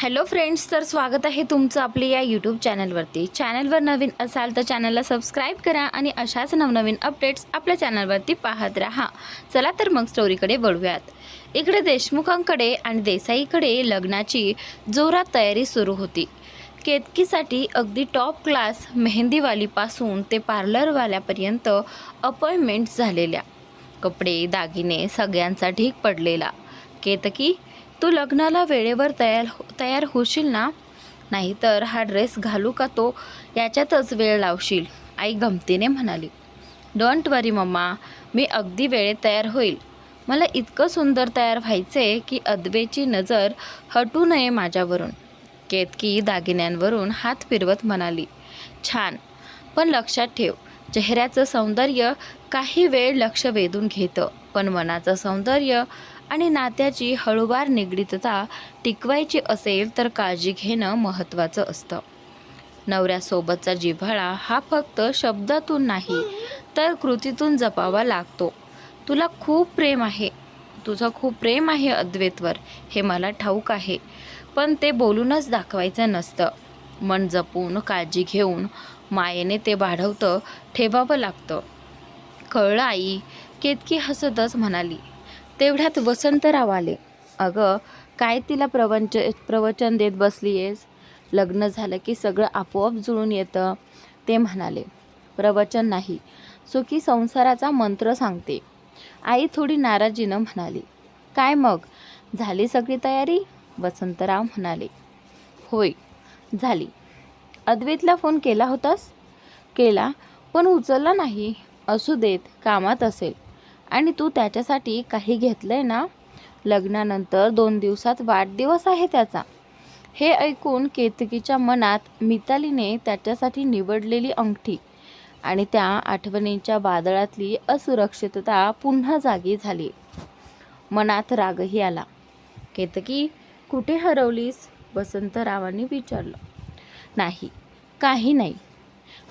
Hello friends तर स्वागत आहे तुमचं आपली या यूट्यूब चॅनलवरती. चॅनलवर नवीन असाल तर चॅनलला सबस्क्राईब करा आणि अशाच नवनवीन अपडेट्स आपल्या चॅनलवरती पाहत राहा. चला तर मग स्टोरीकडे वळूयात. इकडे देशमुखांकडे आणि देसाईकडे लग्नाची जोरात तयारी सुरू होती. केतकीसाठी अगदी टॉप क्लास मेहंदीवालीपासून ते पार्लरवाल्यापर्यंत अपॉइंटमेंट झालेल्या. कपडे दागिने सगळ्यांचा ढीक पडलेला. केतकी तू लग्नाला वेळेवर तयार हो, तयार होशील ना? नाहीतर हा ड्रेस घालू का तो? याच्यातच वेळ लावशील आई गमतीने म्हणाली. Don't worry mamma. मी अगदी वेळेत तयार होईल. मला इतकं सुंदर तयार व्हायचे की अद्वेची नजर हटू नये माझ्यावरून. केतकी दागिन्यांवरून हात फिरवत म्हणाली. छान. पण लक्षात ठेव चेहऱ्याचं सौंदर्य काही वेळ लक्ष वेधून घेतं पण मनाचं सौंदर्य आणि नात्याची हळूवार निगडीतता टिकवायची असेल तर काळजी घेणं महत्त्वाचं असतं. नवऱ्यासोबतचा जिव्हाळा हा फक्त शब्दातून नाही तर कृतीतून जपावा लागतो. तुला खूप प्रेम आहे. तुझं खूप प्रेम आहे अद्वैतवर हे मला ठाऊक आहे. पण ते बोलूनच दाखवायचं नसतं. मन जपून काळजी घेऊन मायेने ते वाढवतं ठेवावं लागतं. कळलं आई? केतकी हसतच म्हणाली. तेवढ्यात वसंतराव आले. अगं काय तिला प्रवंच प्रवचन देत बसली आहेस लग्न झालं की सगळं आपोआप जुळून येतं ते म्हणाले. प्रवचन नाही सुखी संसाराचा मंत्र सांगते. आई थोडी नाराजीनं म्हणाली. काय मग? झाली सगळी तयारी? वसंतराव म्हणाले. होय झाली. अद्वैतला फोन केला होतास? केला पण उचलला नाही. असू देत कामात असेल. आणि तू त्याच्यासाठी काही घेतलंय ना? लग्नानंतर दोन दिवसात वाढदिवस आहे त्याचा. हे ऐकून केतकीच्या मनात मितालीने त्याच्यासाठी निवडलेली अंगठी आणि त्या आठवणींच्या वादळातली असुरक्षितता पुन्हा जागी झाली. मनात रागही आला. केतकी कुठे हरवलीस? वसंतरावांनी विचारलं. नाही काही नाही.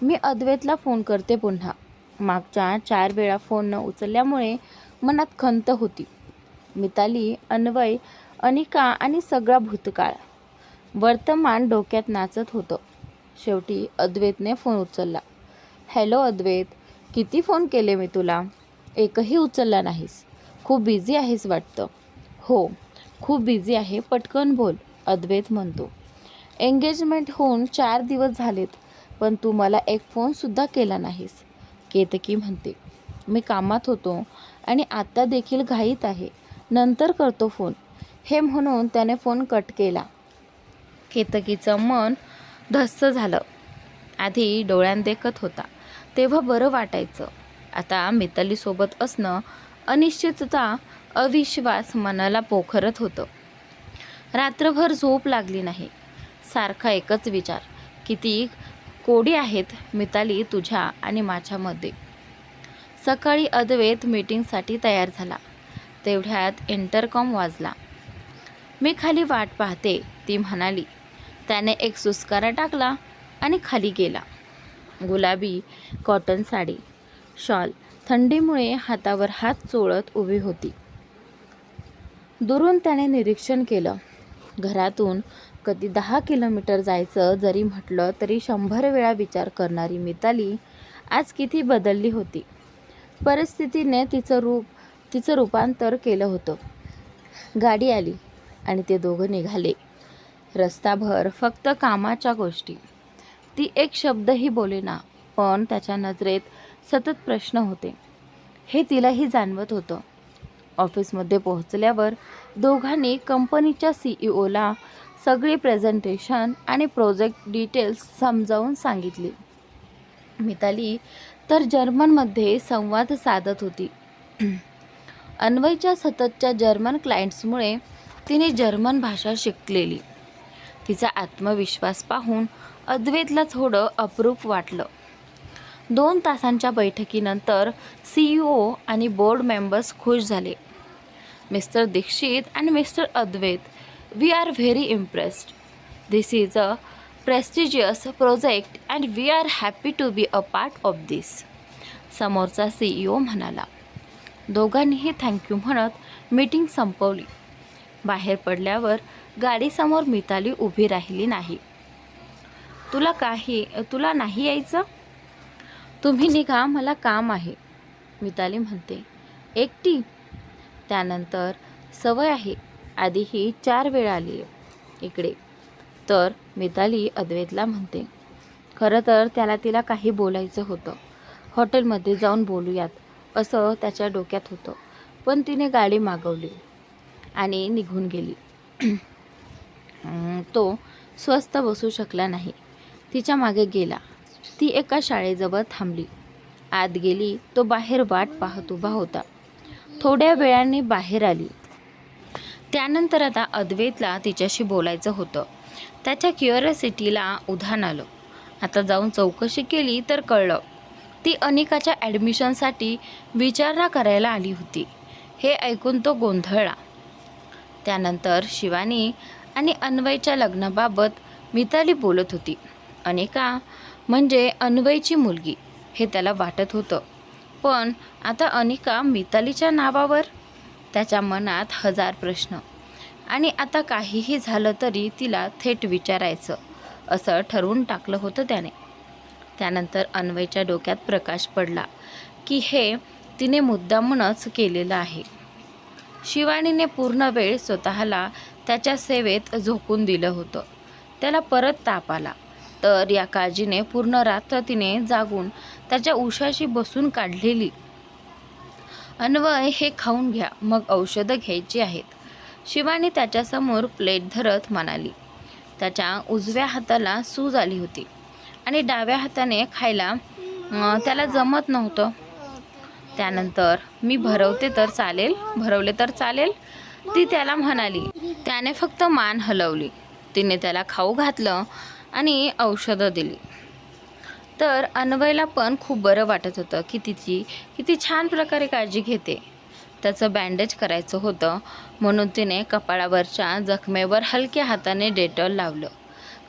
मी अद्वैतला फोन करते पुन्हा. मागच्या चार वेळा फोन न उचलल्यामुळे मनात खंत होती. मिताली अन्वय अनिका आणि सगळा भूतकाळ. वर्तमान डोक्यात नाचत होतं. शेवटी अद्वैतने फोन उचलला. हॅलो अद्वैत किती फोन केले मी तुला? एकही उचलला नाहीस. खूप बिझी आहेस वाटतं. हो खूप बिझी आहे पटकन बोल अद्वैत म्हणतो. एंगेजमेंट होऊन चार दिवस झालेत पण तू मला एक फोनसुद्धा केला नाहीस. केतकी म्हणते. मी कामात होतो आणि आत्ता देखील घाईत आहे. नंतर करतो फोन. हे म्हणून त्याने फोन कट केला. केतकीचं मन धस्स झालं. आधी डोळ्यांदेखत होता. तेव्हा बरं वाटायचं. आता मितालीसोबत असणं अनिश्चितता अविश्वास मनाला पोखरत होतं. रात्रभर झोप लागली नाही. सारखा एकच विचार. किती कोडी आहेत मिताली तुझ्या आणि माझ्यामध्ये. सकाळी अद्वैत मीटिंगसाठी तयार झाला. तेवढ्यात इंटरकॉम वाजला. मी खाली वाट पाहते ती म्हणाली त्याने एक सुस्कारा टाकला आणि खाली गेला. गुलाबी कॉटन साडी. शॉल थंडीमुळे हातावर हात चोळत उभी होती. दुरून त्याने निरीक्षण केलं. घरातून कधी दहा किलोमीटर जायचं जरी म्हटलं तरी शंभर वेळा विचार करणारी मिताली आज किती बदलली होती. परिस्थितीने तिचं रूप तिचं रूपांतर केलं होतं. गाडी आली आणि ते दोघं निघाले. रस्ताभर फक्त कामाच्या गोष्टी. ती एक शब्दही बोलेना पण त्याच्या नजरेत सतत प्रश्न होते. हे तिलाही जाणवत होतं. ऑफिसमध्ये पोहोचल्यावर दोघांनी कंपनीच्या सी ई ओला सगळी प्रेझेंटेशन आणि प्रोजेक्ट डिटेल्स समजावून सांगितली. मिताली तर जर्मनमध्ये संवाद साधत होती. अन्वयच्या सततच्या जर्मन क्लायंट्समुळे तिने जर्मन भाषा शिकलेली. तिचा आत्मविश्वास पाहून अद्वैतला थोडं अप्रूप वाटलं. दोन तासांच्या बैठकीनंतर सी ई ओ आणि बोर्ड मेंबर्स खुश झाले. मिस्टर दीक्षित आणि mister Advait we are very impressed this is a prestigious project and we are happy to be a part of this समोरचा सी ई ओ म्हणाला दोघांनीही थँक्यू म्हणत मीटिंग संपवली. बाहेर पडल्यावर गाडीसमोर मिताली उभी राहिली नाही. तुला काही तुला नाही यायचं? तुम्ही निघा मला काम आहे. मिताली म्हणते एकटी? त्यानंतर सवय आहे. आधी ही चार वेळा आली आहे. इकडे. तर मिताली अद्वैतला म्हणते खरं तर त्याला तिला काही बोलायचं होतं. हॉटेलमध्ये जाऊन बोलूयात. असं त्याच्या डोक्यात होतं. पण तिने गाडी मागवली आणि निघून गेली. तो स्वस्त बसू शकला नाही. तिच्यामागे गेला. ती एका शाळेजवळ थांबली. आत गेली तो बाहेर वाट पाहत उभा होता. थोड्या वेळाने बाहेर आली. त्यानंतर आता अद्वैतला तिच्याशी बोलायचं होतं. त्याच्या क्युअरसिटीला उधाण आलं. आता जाऊन चौकशी केली तर कळलं. ती अनिकाच्या ॲडमिशनसाठी विचारणा करायला आली होती. हे ऐकून तो गोंधळला. त्यानंतर शिवानी आणि अन्वयच्या लग्नाबाबत मिताली बोलत होती. अनिका म्हणजे अन्वयची मुलगी हे त्याला वाटत होतं. पण आता अनिका मितालीच्या नावावर? त्याच्या मनात हजार प्रश्न. आणि आता काहीही झालं तरी तिला थेट विचारायचं असं ठरवून टाकलं होतं त्याने. त्यानंतर अन्वयच्या डोक्यात प्रकाश पडला की हे तिने मुद्दामूनच केलेलं आहे. शिवानीने पूर्ण वेळ स्वतःला त्याच्या सेवेत झोकून दिलं होतं. त्याला परत ताप आला. तर या काळजीने पूर्ण रात्र तिने जागून त्याच्या उशाशी बसून काढलेली अन्वय हे खाऊन घ्या मग औषधं घ्यायची आहेत. शिवानी त्याच्यासमोर प्लेट धरत म्हणाली. त्याच्या उजव्या हाताला सूज आली होती आणि डाव्या हाताने खायला त्याला जमत नव्हतं. त्यानंतर मी भरवते तर चालेल भरवले तर चालेल ती त्याला म्हणाली. त्याने फक्त मान हलवली. तिने त्याला खाऊ घातलं आणि औषधं दिली. तर अन्वयला पण खूप बरं वाटत होतं की तिची किती छान प्रकारे काळजी घेते. त्याचं बँडेज करायचं होतं म्हणून तिने कपाळावरच्या जखमेवर हलक्या हाताने डेटॉल लावलं.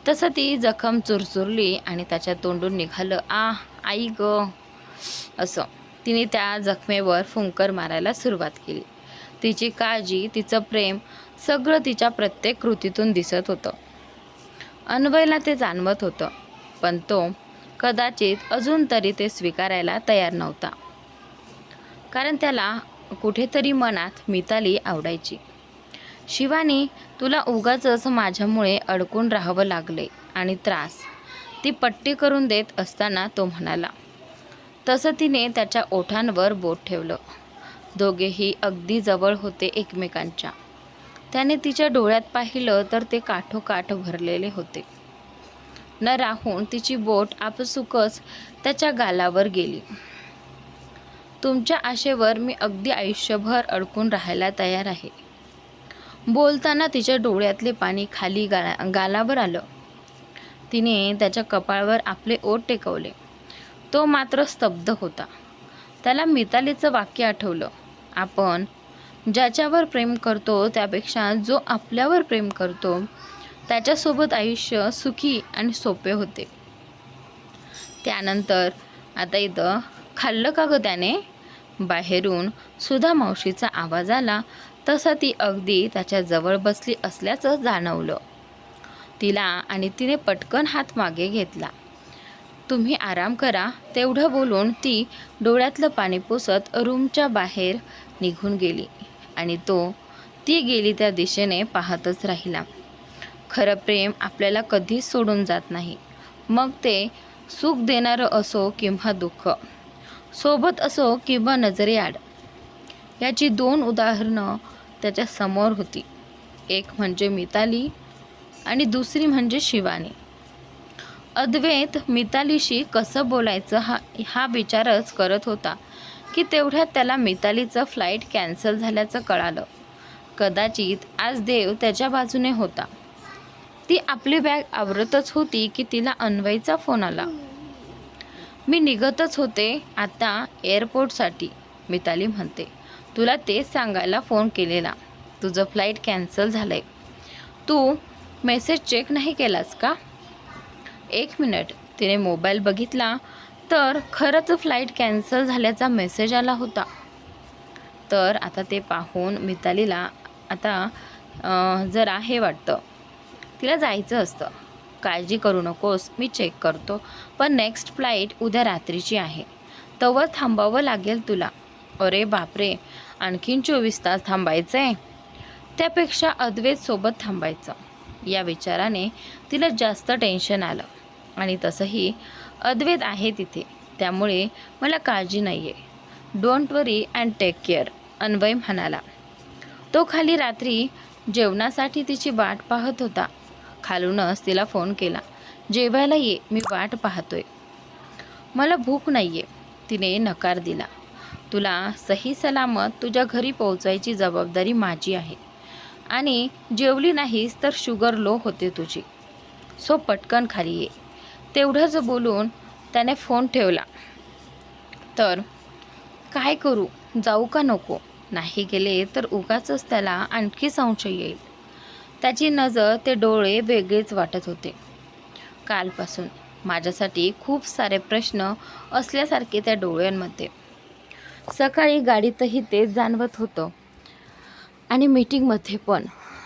तसं ती जखम चुरचुरली आणि त्याच्या तोंडून निघालं. आ आई ग! असं. तिने त्या जखमेवर फुंकर मारायला सुरुवात केली. तिची काळजी तिचं प्रेम सगळं तिच्या प्रत्येक कृतीतून दिसत होतं. अन्वयला ते जाणवत होतं पण तो कदाचित अजून तरी ते स्वीकारायला तयार नव्हता. कारण त्याला कुठेतरी मनात मिताली आवडायची. शिवानी तुला उगाचच माझ्यामुळे अडकून राहावं लागले आणि त्रास. ती पट्टी करून देत असताना तो म्हणाला. तसं तिने त्याच्या ओठांवर बोट ठेवलं. दोघेही अगदी जवळ होते एकमेकांच्या. त्याने तिच्या डोळ्यात पाहिलं तर ते काठोकाठ भरलेले होते. न राहून तिची बोट आपसुकच त्याच्या गालावर गेली. तुमच्या आशेवर मी अगदी आयुष्यभर अडकून राहायला तयार आहे. बोलताना तिच्या डोळ्यातले पाणी खाली गाला गालावर आलं. तिने त्याच्या कपाळवर आपले ओठ टेकवले. तो मात्र स्तब्ध होता. त्याला मितालीचं वाक्य आठवलं. आपण ज्याच्यावर प्रेम करतो त्यापेक्षा जो आपल्यावर प्रेम करतो त्याच्यासोबत आयुष्य सुखी आणि सोपे होते. त्यानंतर आता इथं खाल्लं का गं त्याने? बाहेरून सुधा मावशीचा आवाज आला तसा ती अगदी त्याच्याजवळ बसली असल्याचं जाणवलं. तिला आणि तिने पटकन हात मागे घेतला. तुम्ही आराम करा तेवढं बोलून ती डोळ्यातलं पाणी पुसत रूमच्या बाहेर निघून गेली आणि तो ती गेली त्या दिशेने पाहतच राहिला. खरं प्रेम आपल्याला कधीच सोडून जात नाही. मग ते सुख देणारं असो किंवा दुःख सोबत असो किंवा नजरेआड याची दोन उदाहरणं त्याच्यासमोर होती. एक म्हणजे मिताली आणि दुसरी म्हणजे शिवानी. अद्वैत मितालीशी कसं बोलायचं हा हा विचारच करत होता की तेवढ्यात त्याला मितालीचं फ्लाईट कॅन्सल झाल्याचं कळालं. कदाचित आज देव त्याच्या बाजूने होता. ती आपली बॅग आवरतच होती की तिला अन्वयचा फोन आला. मी निघतच होते आता एअरपोर्टसाठी मिताली म्हणते. तुला तेच सांगायला फोन केलेला. तुझं फ्लाईट कॅन्सल झालं आहे तू मेसेज चेक नाही केलास का? एक मिनिट. तिने मोबाईल बघितला तर खरंच फ्लाईट कॅन्सल झाल्याचा मेसेज आला होता. तर आता ते पाहून मितालीला आता जरा हे आहे वाटतं. तिला जायचं असतं. काळजी करू नकोस मी चेक करतो. पण नेक्स्ट फ्लाईट उद्या रात्रीची आहे. तवर थांबावं लागेल तुला. अरे बापरे आणखीन चोवीस तास थांबायचं आहे त्यापेक्षा अद्वैत सोबत थांबायचं. या विचाराने तिला जास्त टेन्शन आलं. आणि तसंही अद्वैत आहे तिथे. त्यामुळे मला काळजी नाही आहे don't worry and take care Anvay म्हणाला. तो खाली रात्री जेवणासाठी तिची वाट पाहत होता. खालूनच तिला फोन केला. जेवायला ये मी वाट पाहतोय. मला भूक नाही आहे तिने नकार दिला. तुला सही सलामत तुझ्या घरी पोहोचायची जबाबदारी माझी आहे. आणि जेवली नाहीस तर शुगर लो होते तुझी. सो पटकन खाली ये. तेवढंच बोलून त्याने फोन ठेवला. तर काय करू? जाऊ का नको? नाही गेले तर उगाचच त्याला आणखी संशय येईल. त्याची नजर ते डोळे वेगळेच वाटत होते. कालपासून माझ्यासाठी खूप सारे प्रश्न असल्यासारखे त्या डोळ्यांमध्ये. सकाळी गाडीतही तेच जाणवत होतं. आणि मीटिंगमध्ये पण.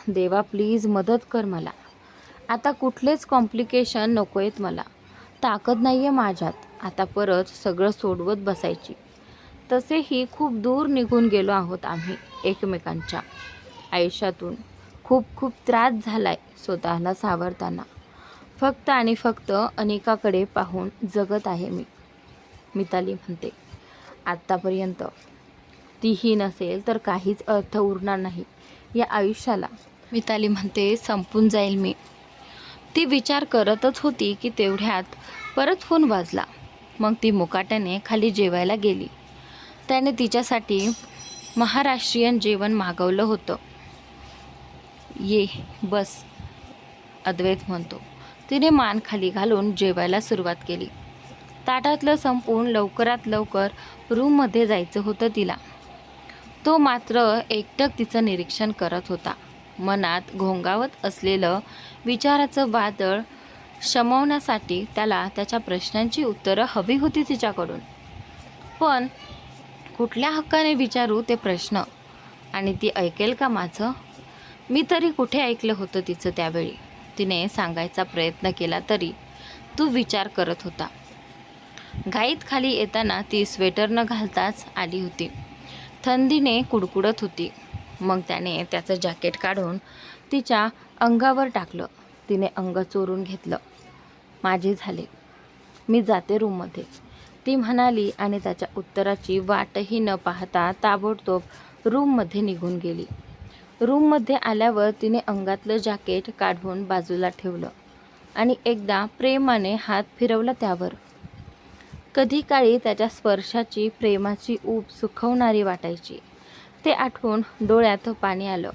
देवा प्लीज मदत कर मला. आता कुठलेच कॉम्प्लिकेशन नको आहेत मला. ताकद नाही आहे माझ्यात. आता परत सगळं सोडवत बसायची. तसेही खूप दूर निघून गेलो आहोत आम्ही एकमेकांच्या आयुष्यातून. खूप खूप त्रास झाला आहे स्वतःला सावरताना. फक्त आणि फक्त अनेकाकडे पाहून जगत आहे मी मिताली म्हणते. आत्तापर्यंत तीही नसेल तर काहीच अर्थ उरणार नाही या आयुष्याला. मिताली म्हणते संपून जाईल मी. ती विचार करतच होती की तेवढ्यात परत फोन वाजला. मग ती मुकाट्याने खाली जेवायला गेली. त्याने तिच्यासाठी महाराष्ट्रीयन जेवण मागवलं होतं. ये बस अद्वैत म्हणतो. तिने मान खाली घालून जेवायला सुरुवात केली. ताटातलं संपून लवकरात लवकर रूममध्ये जायचं होतं तिला. तो मात्र एकटक तिचं निरीक्षण करत होता. मनात घोंगावत असलेलं विचाराचं वादळ शमवण्यासाठी त्याला त्याच्या प्रश्नांची उत्तरं हवी होती तिच्याकडून. पण कुठल्या हक्काने विचारू ते प्रश्न? आणि ती ऐकेल का माझं? मी तरी कुठे ऐकलं होतं तिचं त्यावेळी? तिने सांगायचा प्रयत्न केला तरी तू विचार करत होता. घाईत खाली येताना ती स्वेटर न घालताच आली होती. थंडीने कुडकुडत होती. मग त्याने त्याचं जॅकेट काढून तिच्या अंगावर टाकलं. तिने अंग चोरून घेतलं. माझे झाले. मी जाते रूममध्ये. ती म्हणाली आणि त्याच्या उत्तराची वाटही न पाहता ताबडतोब रूममध्ये निघून गेली. रूममध्ये आल्यावर तिने अंगातलं जॅकेट काढून बाजूला ठेवलं आणि एकदा प्रेमाने हात फिरवला त्यावर. कधी काळी त्याच्या स्पर्शाची प्रेमाची ऊब सुखवणारी वाटायची. ते आठवून डोळ्यात पाणी आलं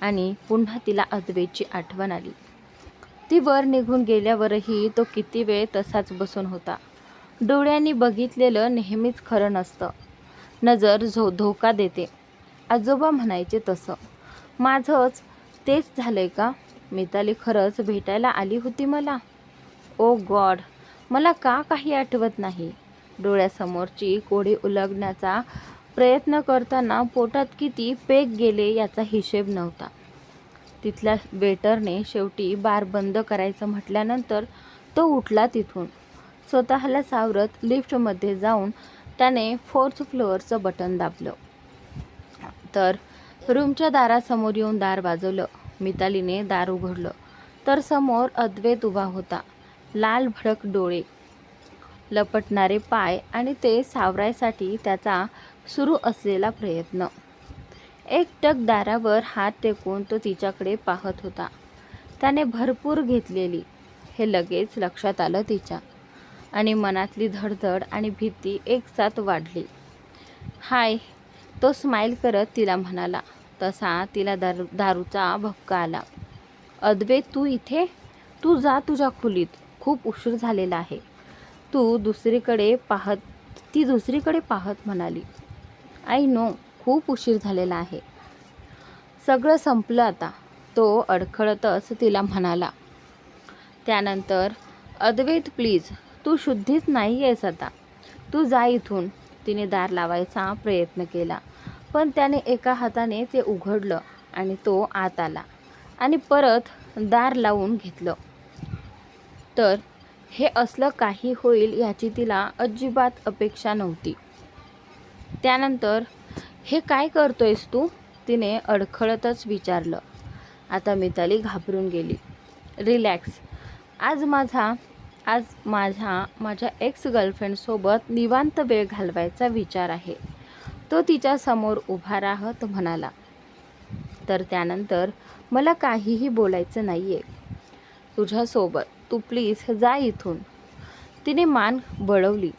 आणि पुन्हा तिला अद्वेची आठवण आली. ती वर निघून गेल्यावरही तो किती वेळ तसाच बसून होता. डोळ्यांनी बघितलेलं नेहमीच खरं नसतं. नजर झो धोका देते. आजोबा म्हणायचे तसं. माझंच तेच झालंय का? मिताली खरंच भेटायला आली होती मला. ओ गॉड मला का काही आठवत नाही? डोळ्यासमोरची कोडी उलगण्याचा प्रयत्न करताना पोटात किती पेक गेले याचा हिशेब नव्हता. तिथल्या वेटरने शेवटी बार बंद करायचं म्हटल्यानंतर तो उठला तिथून. स्वतःला सावरत लिफ्टमध्ये जाऊन त्याने फोर्थ फ्लोअरचं बटन दाबलं. तर रूमच्या दारासमोर येऊन दार वाजवलं मितालीने दार उघडलं. तर समोर अद्वैत उभा होता. लाल भडक डोळे. लपटणारे पाय आणि ते सावरायसाठी त्याचा सुरू असलेला प्रयत्न. एकटक दारावर हात टेकून तो तिच्याकडे पाहत होता. त्याने भरपूर घेतलेली. हे लगेच लक्षात आलं तिच्या. आणि मनातली धडधड आणि भीती एकसाथ वाढली. हाय तो स्माईल करत तिला म्हणाला तसा तिला दारू दारूचा भपका आला. अद्वैत तू इथे? तू जा तुझ्या खोलीत. खूप उशीर झालेला आहे. तू दुसरीकडे पाहत ती दुसरीकडे पाहत म्हणाली आई नो खूप उशीर झालेला आहे. सगळं संपलं आता. तो अडखळतच तिला म्हणाला त्यानंतर अद्वैत प्लीज तू शुद्धीच नाही आहेस आता. तू जा इथून. तिने दार लावायचा प्रयत्न केला. पण त्याने एका हाताने ते उघडलं आणि तो आत आला आणि परत दार लावून घेतलं. तर हे असलं काही होईल याची तिला अजिबात अपेक्षा नव्हती. त्यानंतर हे काय करतोयस तू? तिने अडखळतच विचारलं. आता मिताली घाबरून गेली. रिलॅक्स. आज माझा आज माझा माझ्या एक्स गर्लफ्रेंडसोबत निवांत वेळ घालवायचा विचार आहे. तो तिच्यासमोर उभा राहत म्हणाला तर त्यानंतर मला काहीही बोलायचं नाही आहे तुझ्यासोबत तू प्लीज जा इथून. तिने मान बळवली.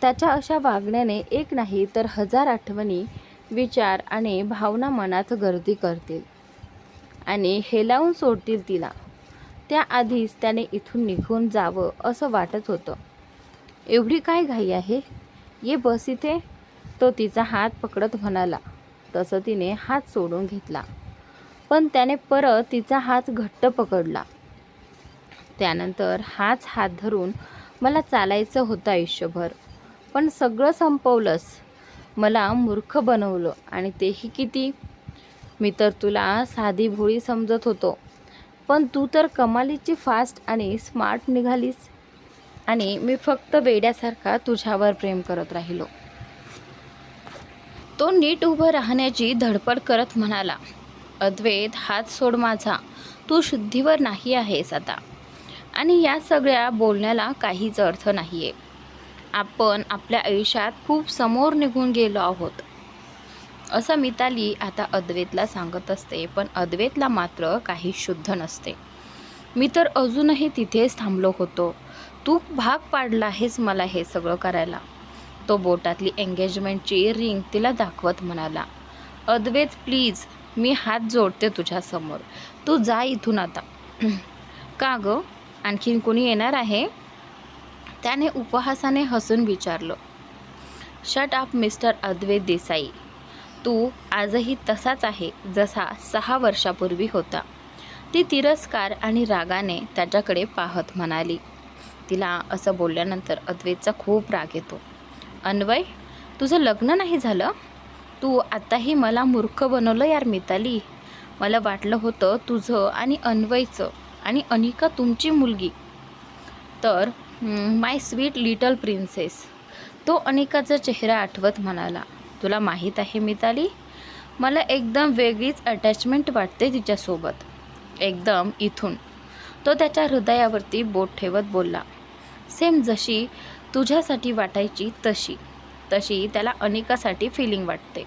त्याच्या अशा वागण्याने एक नाही तर हजार आठवणी विचार आणि भावना मनात गर्दी करतील. आणि हेलावून सोडतील तिला. त्याआधीच त्याने इथून निघून जावं असं वाटत होतं. एवढी काय घाई आहे? ये बस इथे. तो तिचा हात पकडत म्हणाला. तसं तिने हात सोडून घेतला. पण त्याने परत तिचा हात घट्ट पकडला. त्यानंतर हाच हात धरून मला चालायचं होतं आयुष्यभर पण सगळं संपवलंस. मला मूर्ख बनवलं आणि तेही किती. मी तर तुला साधी भोळी समजत होतो पण तू तर कमालीची फास्ट आणि स्मार्ट निघालीस. आणि मी फक्त वेड्यासारखा तुझ्यावर प्रेम करत राहिलो. तो नीट उभं राहण्याची धडपड करत म्हणाला अद्वैत हात सोड माझा. तू शुद्धीवर नाही आहेस आता. आणि या सगळ्या बोलण्याला काहीच अर्थ नाही आहे आपण आपल्या आयुष्यात खूप समोर निघून गेलो आहोत. असं मिताली आता अद्वैतला सांगत असते पण अद्वैतला मात्र काही शुद्ध नसते. मी तर अजूनही तिथेच थांबलो होतो. तू भाग पाडला आहेस मला हे सगळं करायला. तो बोटातली एंगेजमेंटची रिंग तिला दाखवत म्हणाला अद्वैत प्लीज मी हात जोडते तुझ्यासमोर. तू जा इथून आता. का गं? आणखीन कोणी येणार आहे? त्याने उपहासाने हसून विचारलं shut up mister Advait Desai. तू आजही तसाच आहे जसा सहा वर्षापूर्वी होता. ती तिरस्कार आणि रागाने त्याच्याकडे पाहत म्हणाली. तिला असं बोलल्यानंतर अद्वैतचा खूप राग येतो. अन्वय तुझं लग्न नाही झालं? तू आताही मला मूर्ख बनवलं यार मिताली. मला वाटलं होतं तुझं आणि अन्वयचं आणि अनिका तुमची मुलगी. तर माय स्वीट लिटल प्रिन्सेस तो अनिकाचा चेहरा आठवत म्हणाला तुला माहीत आहे मिताली मला एकदम वेगळीच अटॅचमेंट वाटते तिच्यासोबत. एकदम इथून. तो त्याच्या हृदयावरती बोट ठेवत बोलला सेम जशी तुझ्यासाठी वाटायची तशी. तशी त्याला अनेकासाठी फिलिंग वाटते.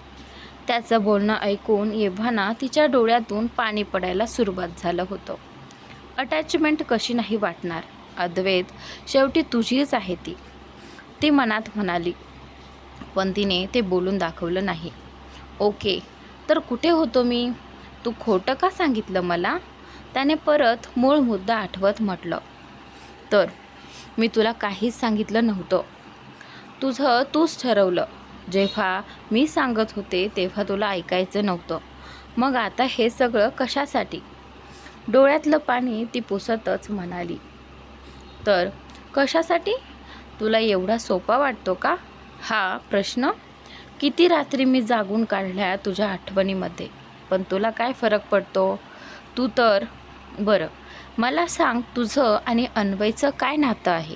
त्याचं बोलणं ऐकून येव्हाना तिच्या डोळ्यातून पाणी पडायला सुरुवात झालं होतं. अटॅचमेंट कशी नाही वाटणार? अद्वैत शेवटी तुझीच आहे ती. ती मनात म्हणाली. पण तिने ते बोलून दाखवलं नाही. ओके तर कुठे होतो मी? तू खोटं का सांगितलं मला? त्याने परत मूळ मुद्दा आठवत म्हटलं. तर मी तुला काहीच सांगितलं नव्हतं. तुझं तूच ठरवलं. जेव्हा मी सांगत होते तेव्हा तुला ऐकायचं नव्हतं. मग आता हे सगळं कशासाठी? डोळ्यातलं पाणी ती पुसतच म्हणाली. तर कशासाठी? तुला एवढा सोपा वाटतो का? हा प्रश्न? किती रात्री मी जागून काढल्या तुझ्या आठवणीमध्ये? पण तुला काय फरक पडतो? तू तर बरं. मला सांग तुझं आणि अन्वयचं काय नातं आहे?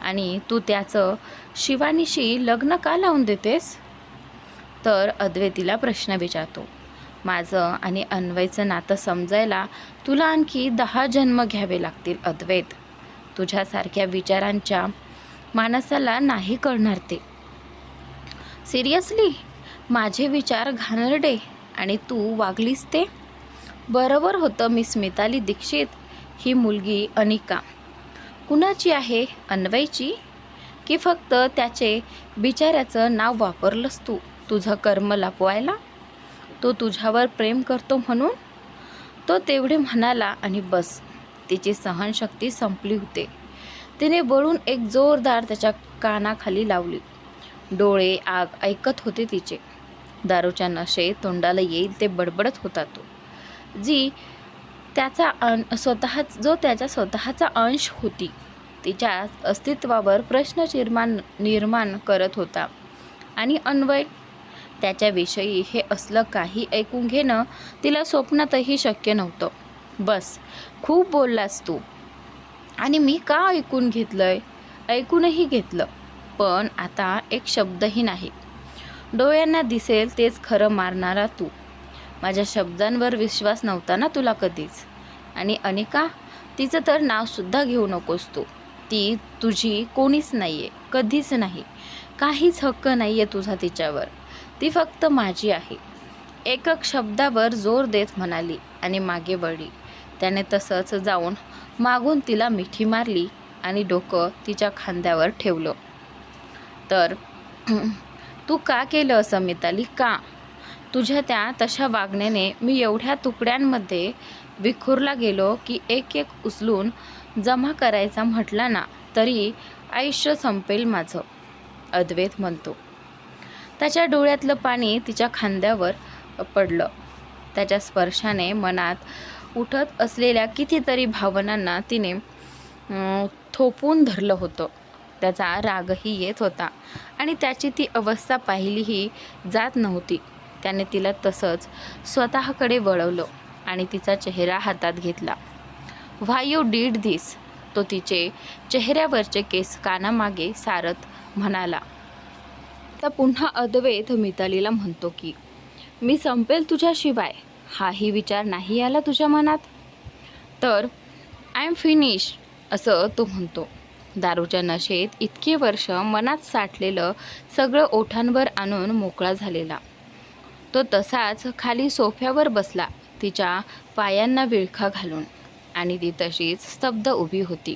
आणि तू त्याचं शिवानीशी लग्न का लावून देतेस? तर अद्वैतीला प्रश्न विचारतो. माझं आणि अन्वयचं नातं समजायला तुला आणखी दहा जन्म घ्यावे लागतील अद्वैत. तुझ्यासारख्या विचारांच्या माणसाला नाही कळणार ते. सिरियसली? माझे विचार घाणरडे आणि तू वागलीस ते? बरोबर होतं मी स्मिताली दीक्षित ही मुलगी अनिका. कुणाची आहे अन्वयची? की फक्त त्याचे बिचाऱ्याचं नाव वापरलंस तू तुझं कर्म लपवायला? तो तुझ्यावर प्रेम करतो म्हणून? तो तेवढे म्हणाला आणि बस तिची सहनशक्ती संपली होते. तिने वळून एक जोरदार त्याच्या कानाखाली लावली. डोळे आग ऐकत होते तिचे. दारूच्या नशे तोंडाला येईल ते बडबडत होता तो. जी त्याचा अं स्वतः जो त्याच्या स्वतःचा अंश होती तिच्या अस्तित्वावर प्रश्न निर्माण निर्माण करत होता. आणि अन्वय त्याच्याविषयी हे असलं काही ऐकून घेणं तिला स्वप्नातही शक्य नव्हतं. बस खूप बोललास तू. आणि मी का ऐकून घेतलं आहे ऐकूनही घेतलं पण आता एक शब्दही नाही. डोळ्यांना दिसेल तेच खरं मारणारा तू. माझ्या शब्दांवर विश्वास नव्हता ना तुला कधीच. आणि अनिका तिचं तर नावसुद्धा घेऊ नकोस तू. ती तुझी कोणीच नाही आहे कधीच नाही. काहीच हक्क नाही आहे तुझा तिच्यावर. ती फक्त माझी आहे. एकक शब्दावर जोर देत म्हणाली आणि मागे वळली. त्याने तसंच जाऊन मागून तिला मिठी मारली आणि डोकं तिच्या खांद्यावर ठेवलं. तर तू का केलं असं मिताली? का? तुझ्या त्या तशा वागण्याने मी एवढ्या तुकड्यांमध्ये विखुरला गेलो की एक एक उचलून जमा करायचा म्हटला ना तरी आयुष्य संपेल माझं अद्वैत म्हणतो. त्याच्या डोळ्यातलं पाणी तिच्या खांद्यावर पडलं. त्याच्या स्पर्शाने मनात उठत असलेल्या कितीतरी भावनांना तिने थोपून धरलं होतं. त्याचा रागही येत होता आणि त्याची ती अवस्था पाहिलीही जात नव्हती. त्याने तिला तसंच स्वतःकडे वळवलं आणि तिचा चेहरा हातात घेतला. व्हाय यू डीड धीस तो तिचे चेहऱ्यावरचे केस कानामागे सारत म्हणाला. तर पुन्हा अद्वैत मितालीला म्हणतो की मी संपेल तुझ्याशिवाय? हाही विचार नाही आला तुझ्या मनात? तर आय एम फिनिश असं तो म्हणतो. दारूच्या नशेत इतके वर्ष मनात साठलेलं सगळं ओठांवर आणून मोकळा झालेला. तो तसाच खाली सोफ्यावर बसला तिच्या पायांना विळखा घालून. आणि ती तशीच स्तब्ध उभी होती.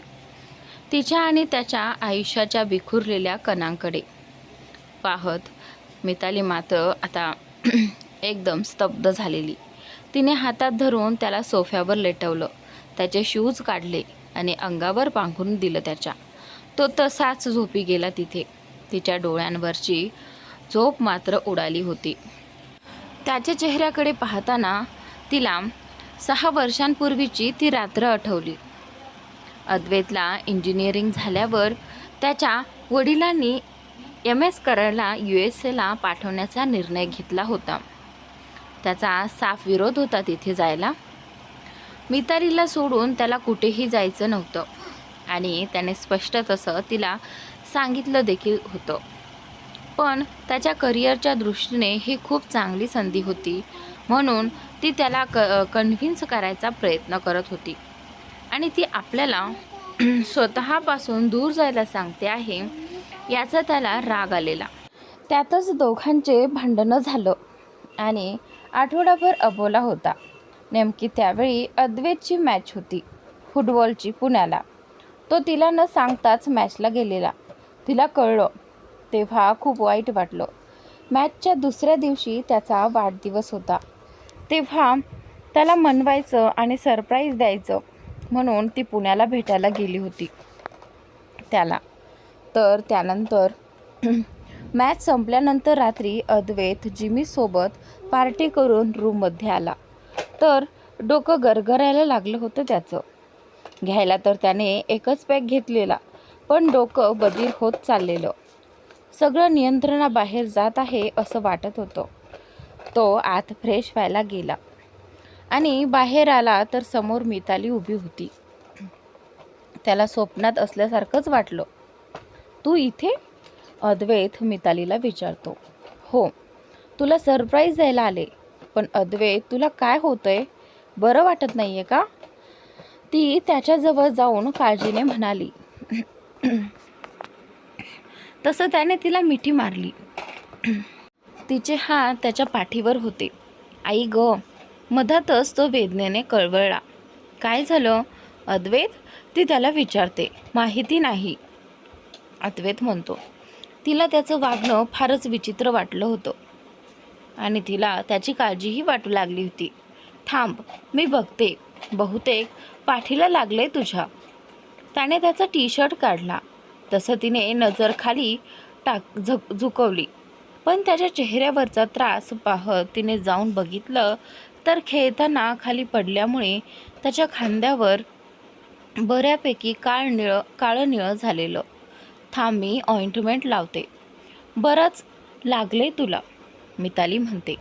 तिच्या आणि त्याच्या आयुष्याच्या विखुरलेल्या कणांकडे. पाहत मिताली मात्र आता एकदम स्तब्ध झालेली. तिने हातात धरून त्याला सोफ्यावर लेटवलं. त्याचे शूज काढले आणि अंगावर पांघरून दिलं त्याच्या. तो तसाच झोपी गेला तिथे. तिच्या डोळ्यांवरची झोप मात्र उडाली होती. त्याच्या चेहऱ्याकडे पाहताना तिला सहा वर्षांपूर्वीची ती रात्र आठवली. अद्वैतला इंजिनिअरिंग झाल्यावर त्याच्या वडिलांनी एम एस करायला यू एस एला पाठवण्याचा निर्णय घेतला होता. त्याचा साफ विरोध होता तिथे जायला. मितारीला सोडून त्याला कुठेही जायचं नव्हतं आणि त्याने स्पष्ट तसं तिला सांगितलं देखील होतं. पण त्याच्या करिअरच्या दृष्टीने ही खूप चांगली संधी होती. म्हणून ती त्याला क कन्व्हिन्स करायचा प्रयत्न करत होती. आणि ती आपल्याला स्वतःपासून दूर जायला सांगते आहे याचा त्याला राग आलेला. त्यातच दोघांचे भांडणं झालं आणि आठवडाभर अबोला होता. नेमकी त्यावेळी अद्वैतची मॅच होती फुटबॉलची पुण्याला. तो तिला न सांगताच मॅचला गेलेला. तिला कळलं तेव्हा खूप वाईट वाटलं. मॅचच्या दुसऱ्या दिवशी त्याचा वाढदिवस होता. तेव्हा त्याला मनवायचं आणि सरप्राईज द्यायचं म्हणून ती पुण्याला भेटायला गेली होती. त्याला. तर त्यानंतर मॅच संपल्यानंतर रात्री अद्वैत जिमीसोबत पार्टी करून रूममध्ये आला. तर डोकं गरगरायला लागलं होतं त्याचं. घ्यायला तर त्याने एकच पॅक घेतलेला पण डोकं बदीर होत चाललेलं. सगळं नियंत्रणाबाहेर जात आहे असं वाटत होतं. तो आत फ्रेश व्हायला गेला. आणि बाहेर आला तर समोर मिताली उभी होती. त्याला स्वप्नात असल्यासारखंच वाटलं. तू इथे? अद्वैत मितालीला विचारतो. हो तुला सरप्राईज द्यायला आले. पण अद्वैत तुला काय होतंय? बरं वाटत नाही आहे का? ती त्याच्याजवळ जाऊन काळजीने म्हणाली. तसं त्याने तिला मिठी मारली. तिचे हात त्याच्या पाठीवर होते. आई ग मधातच तो वेदनेने कळवळला. काय झालं? अद्वैत? ती त्याला विचारते. माहिती नाही. अद्वैत म्हणतो. तिला त्याचं वागणं फारच विचित्र वाटलं होतं. आणि तिला त्याची काळजीही वाटू लागली होती. थांब मी बघते. बहुतेक पाठीला लागले तुझ्या. त्याने त्याचा टी शर्ट काढला. तसं तिने नजर खाली टाक झक झुकवली. पण त्याच्या चेहऱ्यावरचा त्रास पाहत तिने जाऊन बघितलं तर खेळताना खाली पडल्यामुळे त्याच्या खांद्यावर बऱ्यापैकी काळ निळं काळं निळं झालेलं. थांब मी ऑइंटमेंट लावते. बरंच लागले तुला मिताली म्हणते.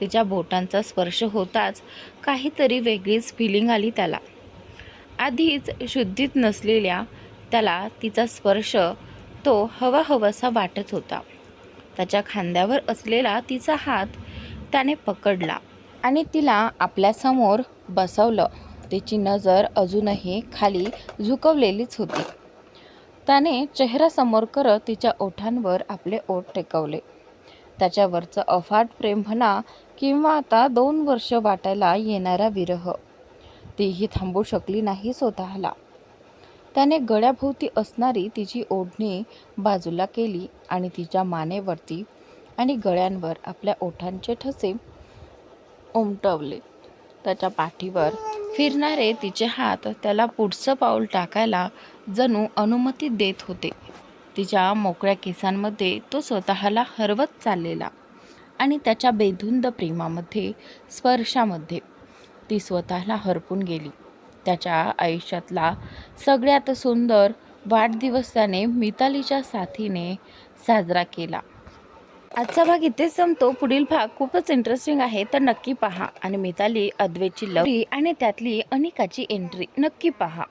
तिच्या बोटांचा स्पर्श होताच काहीतरी वेगळीच फिलिंग आली त्याला. आधीच शुद्धीत नसलेल्या त्याला तिचा स्पर्श तो हवा हवासा वाटत होता. त्याच्या खांद्यावर असलेला तिचा हात त्याने पकडला आणि तिला आपल्यासमोर बसवलं. तिची नजर अजूनही खाली झुकवलेलीच होती. त्याने चेहरा समोर करत तिच्या ओठांवर आपले ओठ टेकवले. त्याच्यावरचं अफाट प्रेम म्हणा किंवा आता दोन वर्ष वाटायला येणारा विरह तीही थांबू शकली नाही स्वतःला. त्याने गळ्याभोवती असणारी तिची ओढणी बाजूला केली आणि तिच्या मानेवरती आणि गळ्यांवर आपल्या ओठांचे ठसे उमटवले. त्याच्या पाठीवर फिरणारे तिचे हात त्याला पुढचं पाऊल टाकायला जणू अनुमती देत होते. तिच्या मोकळ्या केसांमध्ये तो स्वतःला हरवत चाललेला आणि त्याच्या बेधुंद प्रेमामध्ये स्पर्शामध्ये ती स्वतःला हरपून गेली. त्याच्या आयुष्यातला सगळ्यात सुंदर वाढदिवस त्याने मितालीच्या साथीने साजरा केला. आजचा भाग इथेच संपतो. पुढील भाग खूपच इंटरेस्टिंग आहे तर नक्की पहा. आणि मिताली अद्वेची लवरी आणि त्यातली अनिकाची एंट्री नक्की पहा.